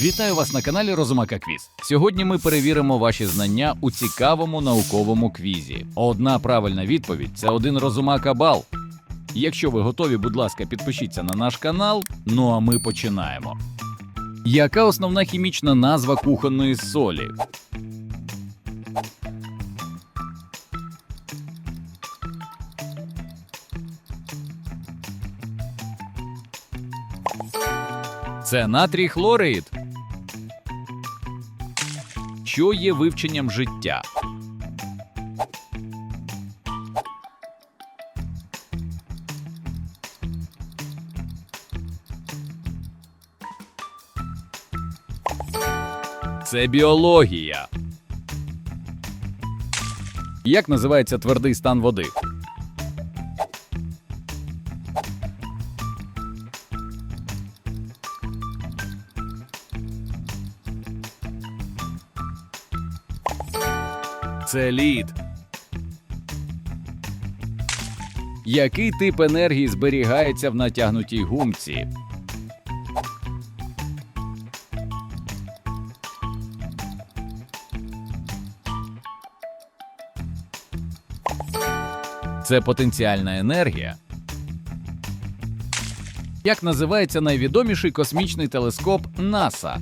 Вітаю вас на каналі Розумака Квіз. Сьогодні ми перевіримо ваші знання у цікавому науковому квізі. Одна правильна відповідь це один розумака бал. Якщо ви готові, будь ласка, підпишіться на наш канал. Ну а ми починаємо. Яка основна хімічна назва кухонної солі? Це натрій хлорид. Що є вивченням життя? Це біологія. Як називається твердий стан води? Це лід. Який тип енергії зберігається в натягнутій гумці? Це потенціальна енергія. Як називається найвідоміший космічний телескоп НАСА?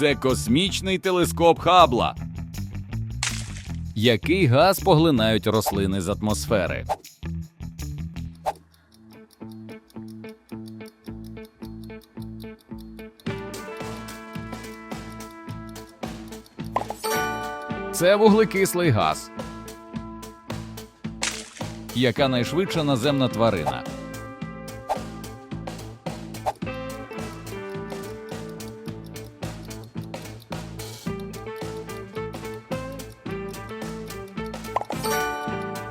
Це космічний телескоп Хабла. Який газ поглинають рослини з атмосфери? Це вуглекислий газ. Яка найшвидша наземна тварина?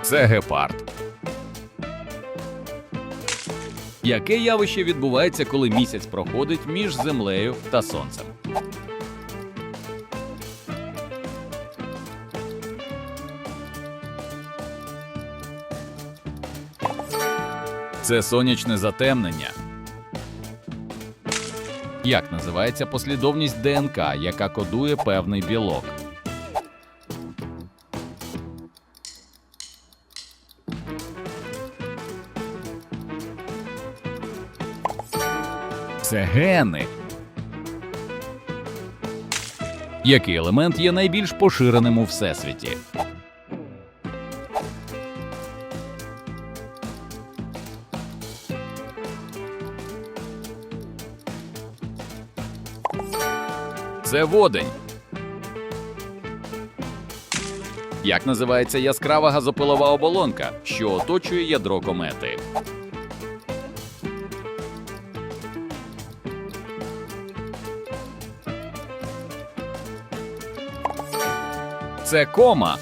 Це гепард. Яке явище відбувається, коли місяць проходить між землею та сонцем? Це сонячне затемнення. Як називається послідовність ДНК, яка кодує певний білок? Це гени. Який елемент є найбільш поширеним у всесвіті? Це водень. Як називається яскрава газопилова оболонка, що оточує ядро комети? Це кома.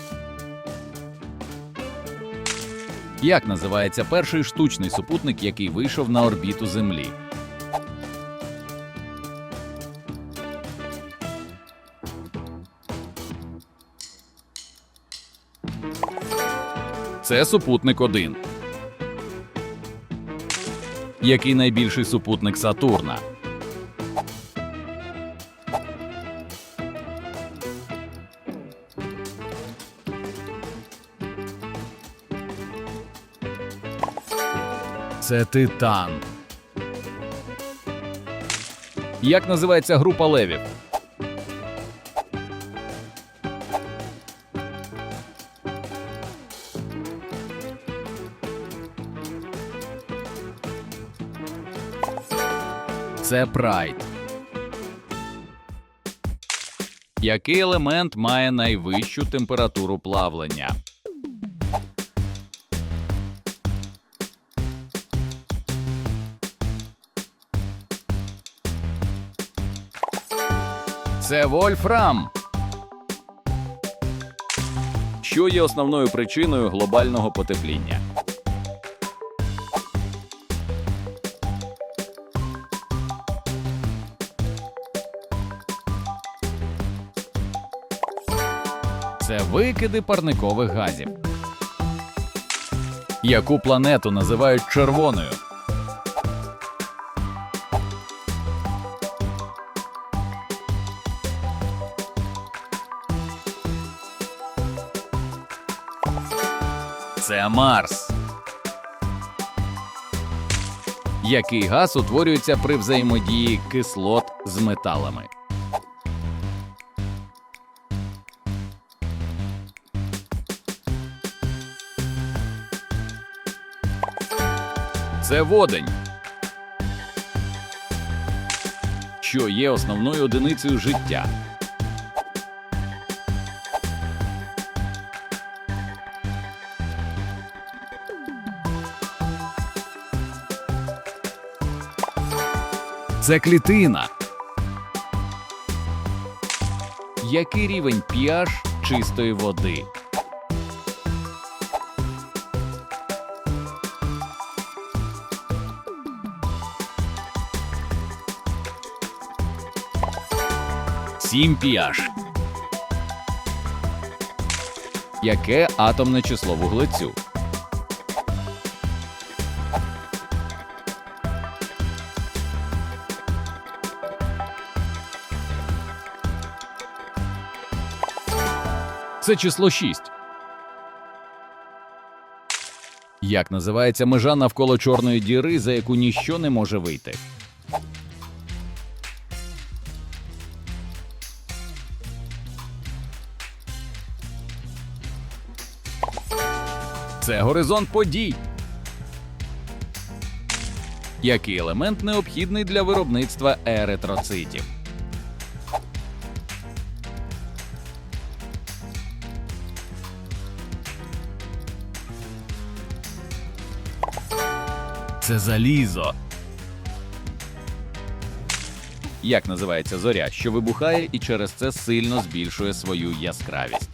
Як називається перший штучний супутник, який вийшов на орбіту Землі? Це супутник 1. Який найбільший супутник Сатурна? Це Титан. Як називається група левів? Це прайд. Який елемент має найвищу температуру плавлення? Це вольфрам. Що є основною причиною глобального потепління? Це Викиди парникових газів. Яку планету називають червоною? Це Марс. Який газ утворюється при взаємодії кислот з металами? Це водень. Що є основною одиницею життя? Це клітина. Який рівень pH чистої води? Сім pH. Яке атомне число вуглецю? Це число 6. Як називається межа навколо чорної діри, за яку ніщо не може вийти? Це горизонт подій. Який елемент необхідний для виробництва еритроцитів? Це залізо. Як називається зоря, що вибухає і через це сильно збільшує свою яскравість?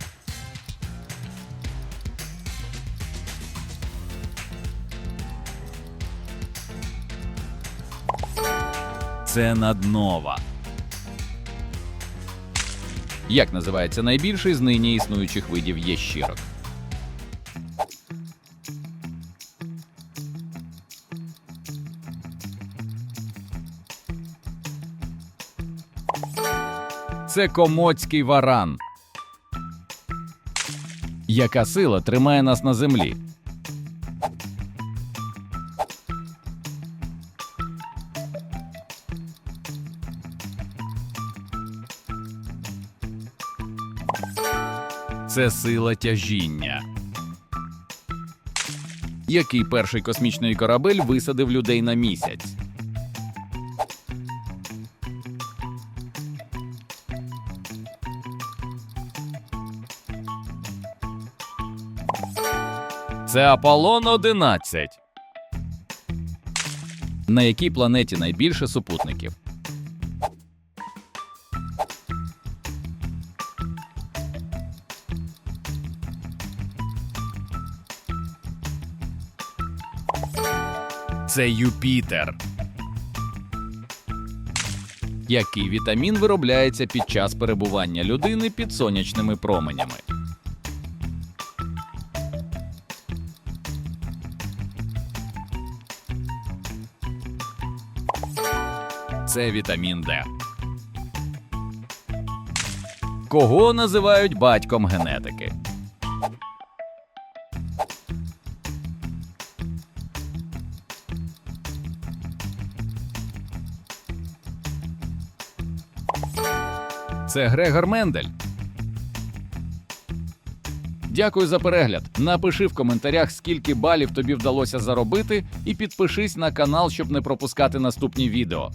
Це наднова. Як називається найбільший з нині існуючих видів єщірок? Це комоцький варан. Яка сила тримає нас на землі? Це сила тяжіння. Який перший космічний корабель висадив людей на місяць? Це Аполлон 11. На якій планеті найбільше супутників? Це Юпітер. Який вітамін виробляється під час перебування людини під сонячними променями? Це вітамін Д. Кого називають батьком генетики? Це Грегор Мендель. Дякую за перегляд. Напиши в коментарях, скільки балів тобі вдалося заробити, і підпишись на канал, щоб не пропускати наступні відео.